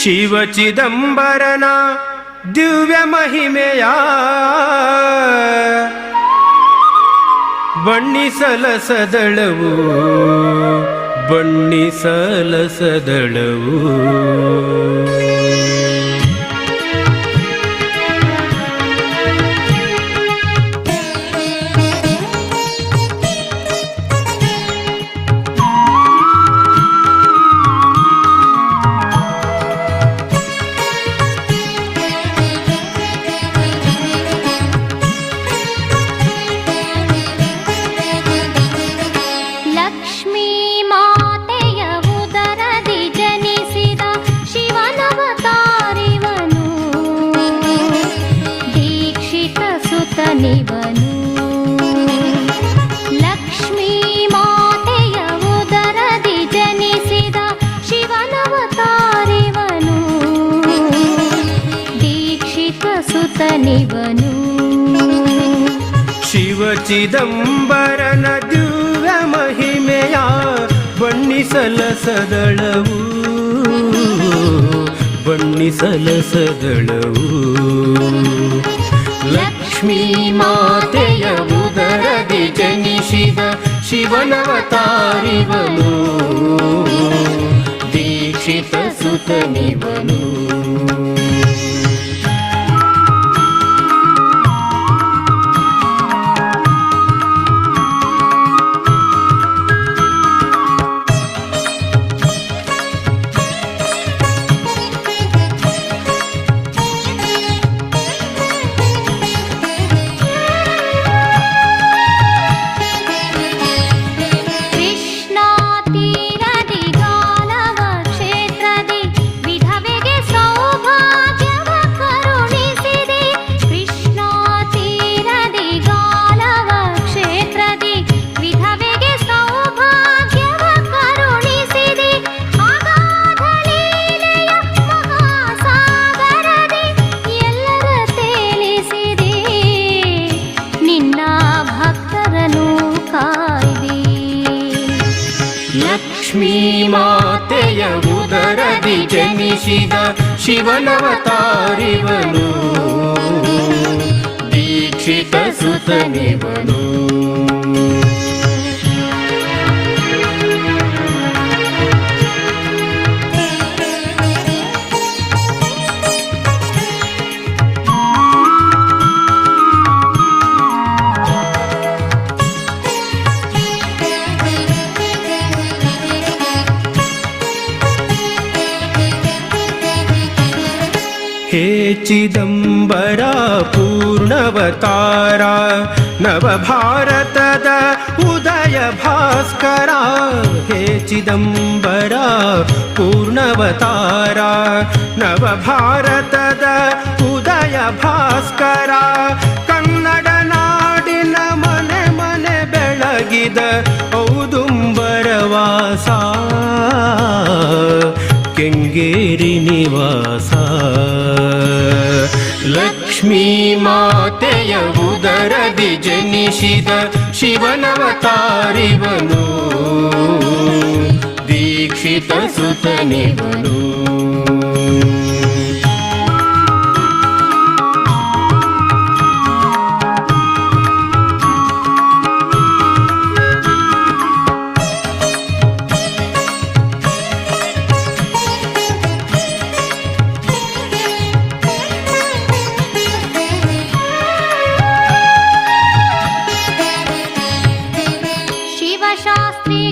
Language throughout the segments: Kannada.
ಶಿವಚಿದಂಬರನ ದಿವ್ಯ ಮಹಿಮೆಯ ಬಣ್ಣಿಸಲ ಸದಳವು ಬಣ್ಣಿಸಲ ಸದಳವು ಲಕ್ಷ್ಮೀ ಮಾತೆಯ ಉದರದಿ ಜನಿಸಿದ ಶಿವನವತಾರಿವನು ದೀಕ್ಷಿತ ಸುತನಿವನು ಲಕ್ಷ್ಮೀ ಮಾತೆಯ ಸದಳವು ಬಣ್ಣಿಸಲಸದಳವು ಲಕ್ಷ್ಮೀ ಮಾತೆಯ ಉದರದಿ ಜನಿಸಿದ ಶಿವನವತಾರಿವನು ದೀಕ್ಷಿತ ಸುತನಿವನು. लक्ष्मीमातय उदरदि जनिषिद शिवनवतारिवनु। दीक्षितसुतनिवनु। हे चिदम्बरा पूर्णवतारा नवभारतदा उदयभास्करा हे चिदम्बरा पूर्णवतारा नवभारतद उदय रदिज निषित शिवनवतारिवनु। दीक्षित सुतनि वनु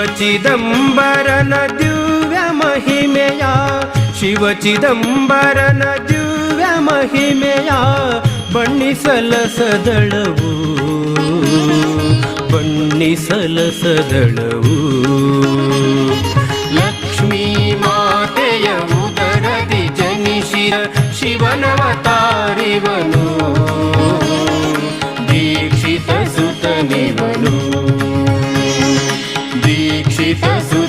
ಶಿವಚಿದಂಬರನ ದಿವ್ಯ ಮಹಿಮೆಯ, ಶಿವಚಿದಂಬರನ ದಿವ್ಯ ಮಹಿಮೆಯ ಬಣ್ಣಿಸಲ ಸದಳವು ಬಣ್ಣಿಸಲ ಸದಳವು ಲಕ್ಷ್ಮೀ ಮಾತೆಯ ಉದರದಿ ಜನಿಸಿದ ಶಿವನವತಾರಿವನು, ದೀಕ್ಷಿತ ಸುತನಿವನು. Sita